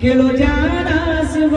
केलो जाना शिव